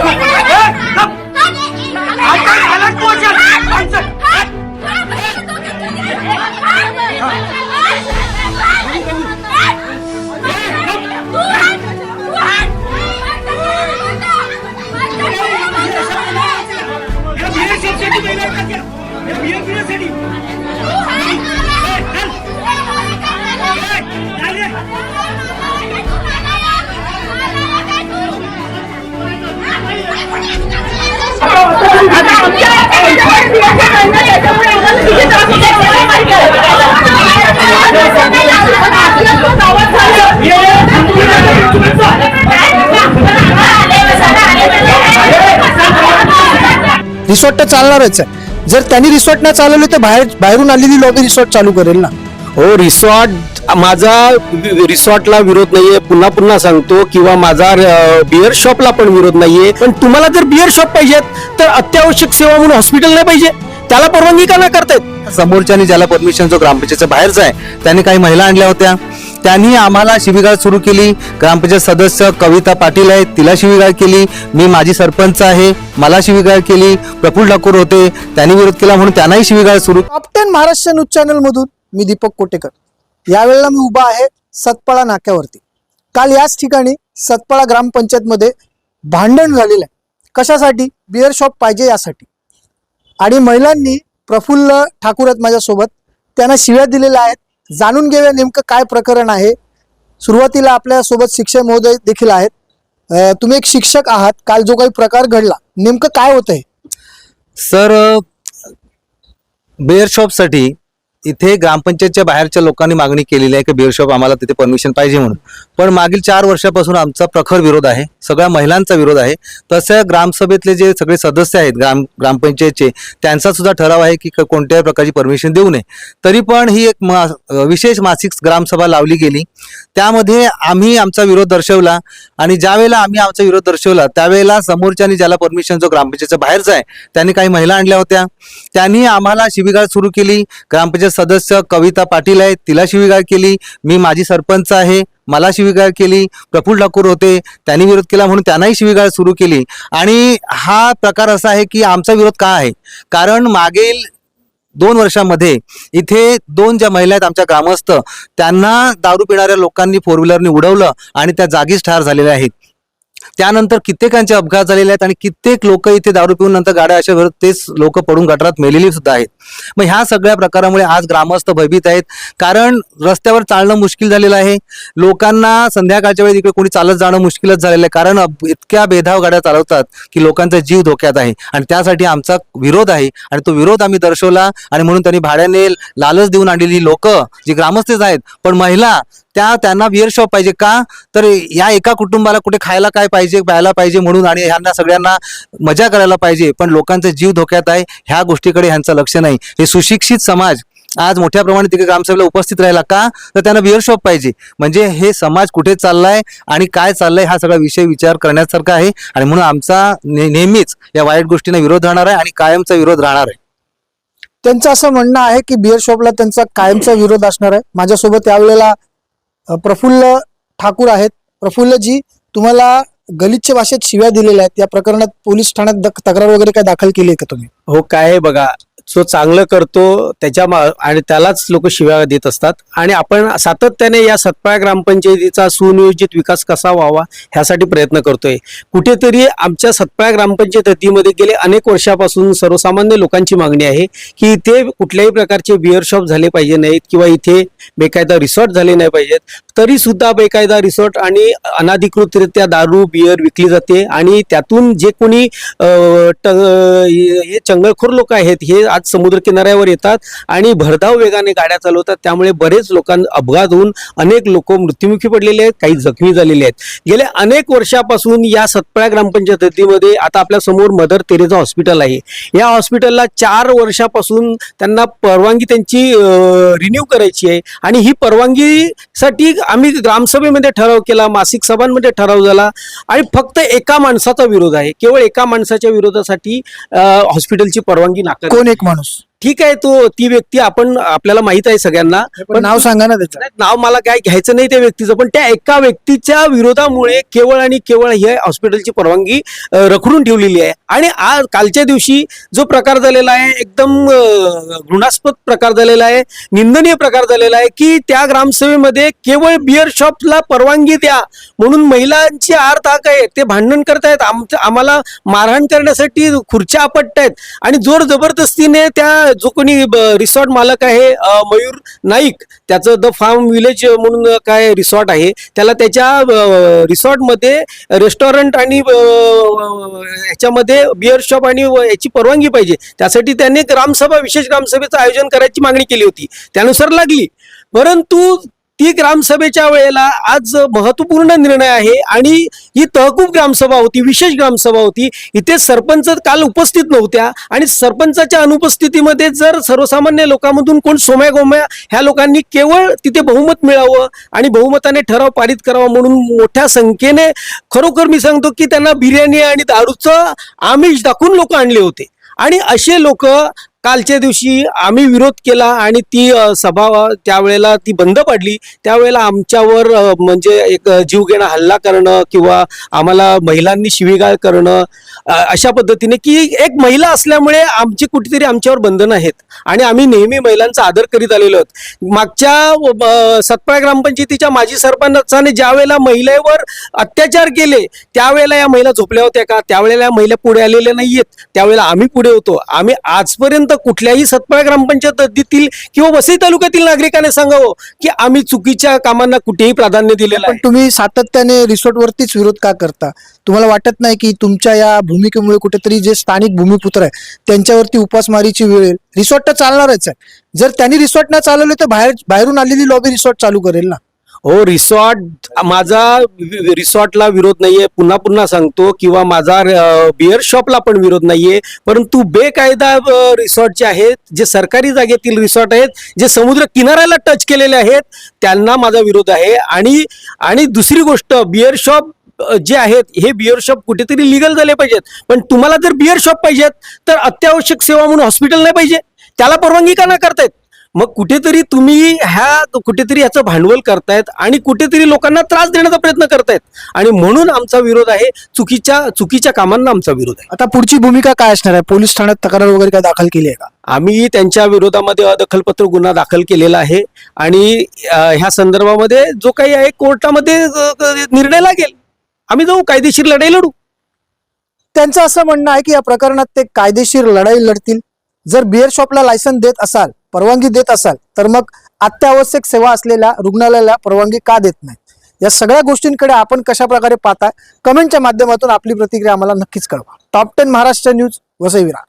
Oh my god! Resort तर चालणारच आहे. जर त्यांनी रिसॉर्ट नाही चालवले तर बाहेर बाहेरून आलेली लॉबी रिसॉर्ट चालू करेल ना. हो रिसॉर्ट माझा रिसॉर्टला विरोध नाहीये. पुन्हा पुन्हा सांगतो किंवा माझा बिअर शॉपला पण विरोध नाहीये. पण तुम्हाला जर बिअर शॉप पाहिजेत तर अत्यावश्यक सेवा म्हणून हॉस्पिटल नाही पाहिजे. त्याला परवानगी का नाही करतायत समोरच्यानी ज्याला परमिशन जो ग्रामपंचायतच्या बाहेरचा आहे त्यांनी काही महिला आणल्या होत्या. त्यांनी आम्हाला शिबिगाळ सुरू केली. ग्रामपंचायत सदस्य कविता पाटील आहे तिला शिबिगाळ केली. मी माझी सरपंच आहे मला शिबिगाळ केली. प्रफुल्ल ठाकूर होते त्यांनी विरोध केला म्हणून त्यांनाही शिबिगाळ सुरू. Top ten Maharashtra news channel मधून मी दीपक कोटेकर. यावेळेला मी उभा आहे सतपाळा नाक्यावरती. काल याच ठिकाणी सतपाळा ग्रामपंचायतमध्ये भांडण झालेलं आहे. कशासाठी? बिअर शॉप पाहिजे यासाठी. आणि महिलांनी प्रफुल्ल ठाकूर आहेत माझ्यासोबत त्यांना शिव्या दिलेल्या आहेत. जाणून घेऊया नेमकं काय प्रकरण आहे. सुरुवातीला आपल्यासोबत शिक्षक महोदय देखील आहेत. तुम्ही एक शिक्षक आहात. काल जो काही प्रकार घडला नेमकं काय होत आहे सर बेअर शॉपसाठी इथे ग्रामपंचायतच्या बाहेरच्या लोकांनी मागणी केलेली आहे की बिअरशॉप आम्हाला तिथे परमिशन पाहिजे म्हणून. पण मागील चार वर्षापासून आमचा प्रखर विरोध आहे सगळ्या महिलांचा विरोध आहे. तसं ग्रामसभेतले जे सगळे सदस्य आहेत ग्राम ग्रामपंचायतचे त्यांचा सुद्धा ठराव आहे की कोणत्याही प्रकारची परमिशन देऊ नये. तरी पण ही एक मा विशेष मासिक ग्रामसभा लावली गेली. त्यामध्ये आम्ही आमचा विरोध दर्शवला आणि ज्यावेळेला आम्ही आमचा विरोध दर्शवला त्यावेळेला समोरच्यानी ज्याला परमिशन जो ग्रामपंचायतच्या बाहेरचा आहे त्यांनी काही महिला आणल्या होत्या. त्यांनी आम्हाला शिबिगाळ सुरू केली. ग्रामपंचायत सदस्य कविता पाटील आहे तिला शिवीगाळ केली. मी माझी सरपंच आहे मला शिवीगाळ केली. प्रफुल्ल ठाकूर होते त्यांनी विरोध केला म्हणून त्यांनाही शिवीगाळ सुरू केली. आणि हा प्रकार असा आहे की आमचा विरोध का आहे? कारण मागील दोन वर्षामध्ये इथे दोन ज्या महिला आहेत आमच्या ग्रामस्थ त्यांना दारू पिणाऱ्या लोकांनी फोर व्हीलरने उडवलं आणि त्या जागीच ठार झालेल्या आहेत. त्यानंतर कित्येकांचे अपघात झालेले आहेत आणि कित्येक लोक इथे दारू पिऊन नंतर गाड्या अशा करत तेच लोक पडून गटारात मेलेली सुद्धा आहेत. मग ह्या सगळ्या प्रकारामुळे आज ग्रामस्थ भयभीत आहेत. कारण रस्त्यावर चालणं मुश्किल झालेलं आहे. लोकांना संध्याकाळच्या वेळी इकडे कोणी चालत जाणं मुश्किलच झालेलं आहे. कारण इतक्या बेधाव गाड्या चालवतात की लोकांचा जीव धोक्यात आहे. आणि त्यासाठी आमचा विरोध आहे. आणि तो विरोध आम्ही दर्शवला आणि म्हणून त्यांनी भाड्याने लालच देऊन आणलेली लोक जी ग्रामस्थच आहेत पण महिला त्या त्यांना बिअर शॉप पाहिजे का? तर या एका कुटुंबाला कुठे खायला काय पाहिजे प्यायला पाहिजे म्हणून आणि ह्यांना सगळ्यांना मजा करायला पाहिजे. पण लोकांचा जीव धोक्यात आहे ह्या गोष्टीकडे ह्यांचं लक्ष नाही. हे सुशिक्षित समाज आज मोठ्या प्रमाणात तिथे ग्रामसभेला उपस्थित राहिला का? तर त्यांना बिअर शॉप पाहिजे. म्हणजे हे समाज कुठे चाललाय आणि काय चाललंय हा सगळा विषय विचार करण्यासारखा आहे. आणि म्हणून आमचा नेहमीच या वाईट गोष्टींना विरोध राहणार आहे आणि कायमचा विरोध राहणार आहे. त्यांचं असं म्हणणं आहे की बिअर शॉपला त्यांचा कायमचा विरोध असणार आहे. माझ्यासोबत यावेळेला प्रफुल्ल ठाकूर आहेत. प्रफुल्लजी तुम्हाला गलिच्छ भाषेत शिव्या दिलेल्या आहेत. या प्रकरणात पोलीस ठाण्यात तक्रार वगैरे काय दाखल केली आहे का तुम्ही? हो काय आहे बघा. जो चांगलं करतो त्याच्या मा- आणि त्यालाच लोक शिव्या देत असतात. आणि आपण सातत्याने या सतपाळ ग्रामपंचायतीचा सुनियोजित विकास कसा व्हावा ह्यासाठी प्रयत्न करतोय. कुठेतरी आमच्या सतपाळ ग्रामपंचायत हद्दीमध्ये गेले अनेक वर्षापासून सर्वसामान्य लोकांची मागणी आहे की इथे कुठल्याही प्रकारचे बिअर शॉप झाले पाहिजे नाहीत किंवा इथे बेकायदा रिसॉर्ट झाले नाही पाहिजेत. तरी सुद्धा बेकायदा रिसॉर्ट आणि अनाधिकृतरित्या दारू बियर विकली जाते. आणि त्यातून जे कोणी ट- हे चंगळखोर लोक आहेत हे आज समुद्र किनाऱ्यावर येतात आणि भरधाव वेगाने गाड्या चालवतात. त्यामुळे बरेच लोकांना अपघात होऊन अनेक लोक मृत्युमुखी पडलेले आहेत काही जखमी झालेले आहेत. गेल्या अनेक वर्षापासून या सतपाळ्या ग्रामपंचायतीमध्ये आता आपल्यासमोर मदर तेरेजा हॉस्पिटल आहे. या हॉस्पिटलला चार वर्षापासून त्यांना परवानगी त्यांची रिन्यू करायची आहे. आणि ही परवानगीसाठी आम्ही ग्रामसभेमध्ये ठराव केला मासिक सभांमध्ये ठराव झाला आणि फक्त एका माणसाचा विरोध आहे. केवळ एका माणसाच्या विरोधासाठी हॉस्पिटलची परवानगी नाकार कोण एक माणूस? ठीक आहे तो ती व्यक्ती आपण आपल्याला माहीत आहे सगळ्यांना. पण नाव सांगा ना त्याचं. नाही, नाव मला काय घ्यायचं नाही त्या व्यक्तीचं पण त्या एका व्यक्तीच्या विरोधामुळे केवळ आणि केवळ ही हॉस्पिटलची परवानगी अ, रखडून ठेवलेली आहे. आणि आज कालच्या दिवशी जो प्रकार झालेला आहे एकदम अ, घृणास्पद प्रकार झालेला आहे निंदनीय प्रकार झालेला आहे की त्या ग्रामसभेमध्ये केवळ बिअर शॉपला परवानगी द्या म्हणून महिलांची आर्त हाक आहे ते भांडण करतायत आमचं आम्हाला मारहाण करण्यासाठी खुर्च्या आपटतायत. आणि जोर जबरदस्तीने त्या जो कोणी रिसॉर्ट मालक आहे मयूर नाईक त्याचं द फार्म विलेज म्हणून काय रिसॉर्ट आहे त्याला त्याच्या रिसॉर्टमध्ये रेस्टॉरंट आणि ह्याच्यामध्ये बिअर शॉप आणि याची परवानगी पाहिजे. त्यासाठी त्यांनी ग्रामसभा विशेष ग्रामसभेचं आयोजन करायची मागणी केली होती. त्यानुसार लागली. परंतु ती ग्रामसभेच्या वेळेला आज महत्त्वपूर्ण निर्णय आहे आणि ही तहकूब ग्रामसभा होती विशेष ग्रामसभा होती. इथे सरपंच काल उपस्थित नव्हत्या आणि सरपंचाच्या अनुपस्थितीमध्ये जर सर्वसामान्य लोकांमधून कोण सोम्या गोम्या ह्या लोकांनी केवळ तिथे बहुमत मिळावं आणि बहुमताने ठराव पारित करावा म्हणून मोठ्या संख्येने खरोखर मी सांगतो की त्यांना बिर्याणी आणि दारूचं आमिष दाखवून लोक आणले होते. आणि असे लोक कालच्या दिवशी आम्ही विरोध केला आणि ती सभा त्यावेळेला ती बंद पडली. त्यावेळेला आमच्यावर म्हणजे एक जीवघेणा हल्ला करणं किंवा आम्हाला महिलांनी शिवीगाळ करणं अशा पद्धतीने की एक महिला असल्यामुळे आमची कुठेतरी आमच्यावर बंधनं आहेत. आणि आम्ही नेहमी महिलांचा आदर करीत आलेलो आहोत. मागच्या सतपाळ ग्रामपंचायतीच्या माजी सरपंचाने ज्या वेळेला महिलेवर अत्याचार केले त्यावेळेला या महिला झोपल्या होत्या का? त्यावेळेला या महिला पुढे आलेल्या नाहीयेत. त्यावेळेला आम्ही पुढे होतो. आम्ही आजपर्यंत कुठल्याही सतपाळ ग्रामपंचायत हद्दीतील किंवा वसई तालुक्यातील नागरिकाने सांगावं की आम्ही चुकीच्या कामांना कुठेही प्राधान्य दिलेलं पण तुम्ही सातत्याने रिसॉर्टवरतीच विरोध का करता? तुम्हाला वाटत नाही की तुमच्या या भूमिकेमुळे कुठेतरी जे स्थानिक भूमिपुत्र आहे त्यांच्यावरती उपासमारीची वेळ येईल? रिसॉर्ट तर चालणारच आहे. जर त्यांनी रिसॉर्ट नाही चालवले तर बाहेर बाहेरून आलेली लॉबी रिसॉर्ट चालू करेल ना? हो रिसॉर्ट माझा रिसॉर्टला विरोध नाहीये. पुन्हा पुन्हा सांगतो किंवा माझा बिअर शॉपला पण विरोध नाहीये. परंतु बेकायदा रिसॉर्ट जे आहेत जे सरकारी जागेतील रिसॉर्ट आहेत जे समुद्र किनाऱ्याला टच केलेले आहेत त्यांना माझा विरोध आहे. आणि आणि दुसरी गोष्ट बिअर शॉप जे आहेत हे बिअर शॉप कुठेतरी लिगल झाले पाहिजेत. पण तुम्हाला जर बिअर शॉप पाहिजेत तर अत्यावश्यक सेवा म्हणून हॉस्पिटल नाही पाहिजे. त्याला परवानगी का ना करतायत मग कुठेतरी तुम्ही ह्या कुठेतरी याचं भांडवल करतायत आणि कुठेतरी लोकांना त्रास देण्याचा प्रयत्न करतायत. आणि म्हणून आमचा विरोध आहे चुकीच्या चुकीच्या कामांना आमचा विरोध आहे. आता पुढची भूमिका काय असणार आहे? पोलीस ठाण्यात तक्रार वगैरे काय दाखल केली आहे का? आम्ही त्यांच्या विरोधामध्ये अदखलपत्र गुन्हा दाखल केलेला आहे आणि ह्या संदर्भामध्ये जो काही आहे कोर्टामध्ये निर्णय लागेल आम्ही जाऊ कायदेशीर लढाई लढू. त्यांचं असं म्हणणं आहे की या प्रकरणात ते कायदेशीर लढाई लढतील. जर बिअर शॉपला लायसन देत असाल परवानगी देत असाल तर मग अत्यावश्यक सेवा असलेल्या रुग्णालयाला परवानगी का देत नाही या सगळ्या गोष्टींकडे आपण कशा प्रकारे पाहताय कमेंटच्या माध्यमातून आपली प्रतिक्रिया आम्हाला नक्कीच कळवा. Top ten Maharashtra news Vasai Virar